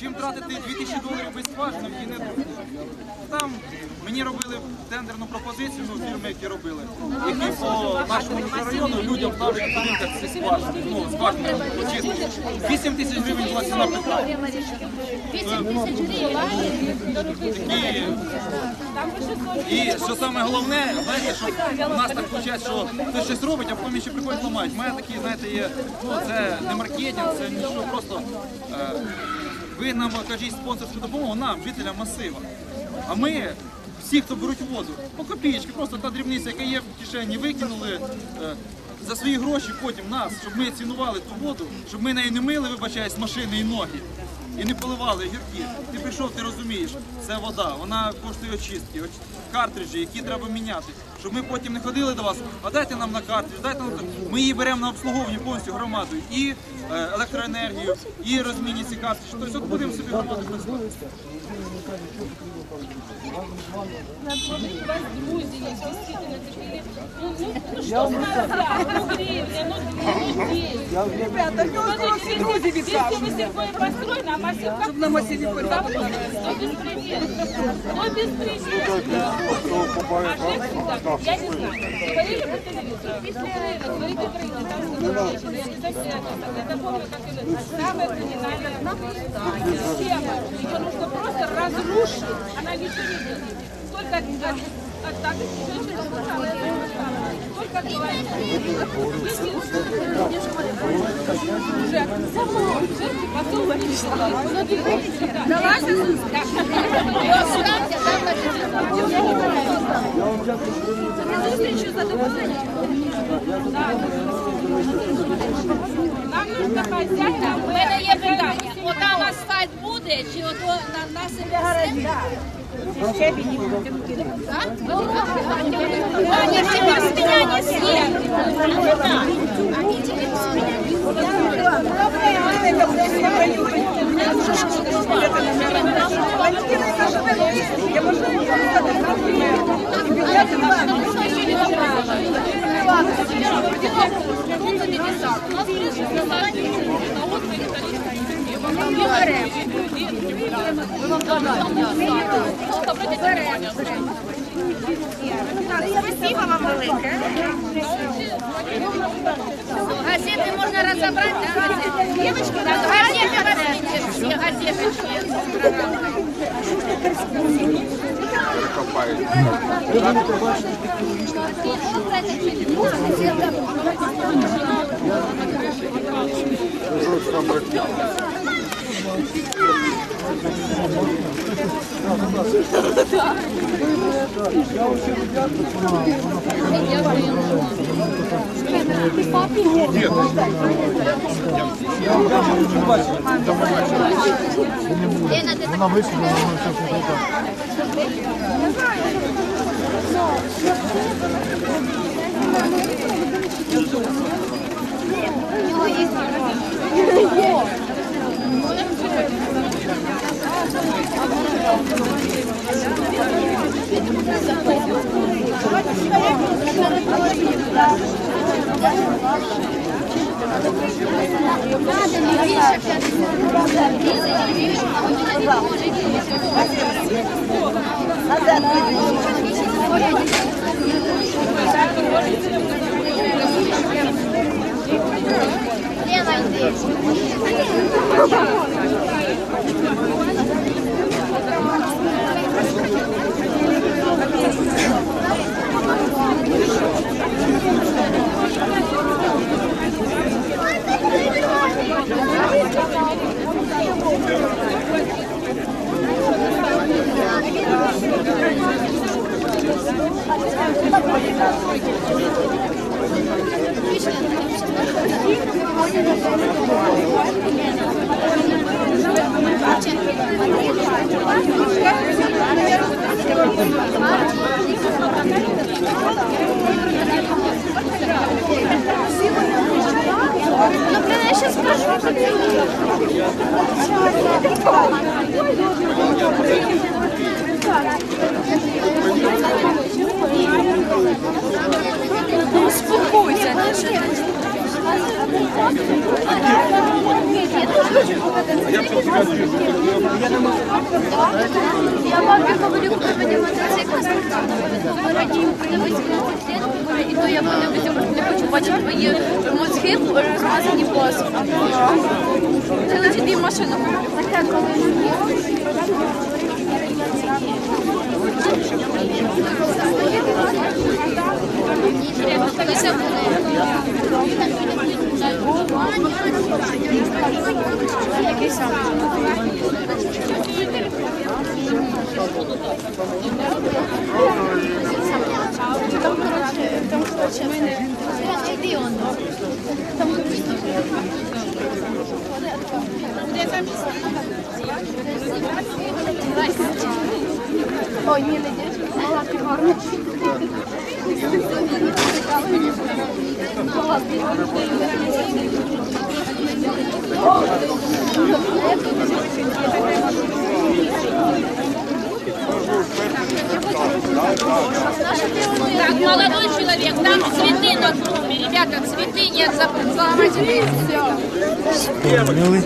Чим тратити 2000 доларів без скважини і не там мені робили тендерну пропозицію, ну фірми, які робили, які по нашому мікрорайону людям ставлять будинках ці скважини, ну скважини очистки. 8 тисяч гривень була ціна питання. 8 тисяч гривень. І, і що саме головне, знаєте, що у нас так виходить, що хтось щось робить, а потім ще приходять ламають. У мене такі, знаєте, є, ну це не маркетинг, це нічого, просто е, ви нам окажіть спонсорську допомогу нам, жителям масива. А ми, всі, хто беруть воду, по копійки, просто та дрібниця, яка є в кишені, викинули. е, за свої гроші потім нас, щоб ми цінували ту воду, щоб ми нею не мили, вибачаюсь, машини і ноги і не поливали гірки. Ти прийшов, ти розумієш, це вода, вона коштує очистки, картриджі, які треба міняти. Щоб ми потім не ходили до вас, а дайте нам на картридж, дайте нам. Ми її беремо на обслуговування повністю громадою. І е, електроенергію, і розмінні ці картриджі. Тобто от будемо собі громаду працювати. Ребята, а Мастерка на? Кто всегда, Я не знаю. Смотрели по телевизору? Після ринок, смотрите в ринок, там сказали, що я не засняла. Я запомню, как это самое криминальное наказание. Система. Ее нужно просто разрушить. Она ничего не делает. Только от, от так, еще ничего не Только говорит. Уже само, уже не потом вышла. Да ладно? Да. Я вам сейчас мной. Жек, посыл Нам нужно хозяина, У мене є питання. Отам асфальт буде чи от на нас Они все с меня не съели. Я можу сказати, і бюджети на Спасибо вам велике. Газети можна розібрати, да, газети? Девочки, да, газети возьмите, всі газети. Лена, ти так Лена, йди. Ну, блин, я сейчас скажу. Успокойся, не Я папе говорю, купити мотоцикл, радію подивитися і то я не хочу бачити твої мозги розмазані посухом. Це тобі машину куплю. Таке коли Який саме? Там, коротше, там, коротше, в мене... Йди он. Там, Ой, не гарна. Мала ти Так, молодой человек, там цветы на клумбе. Ребята, цветы нет, заломайте. Поняли?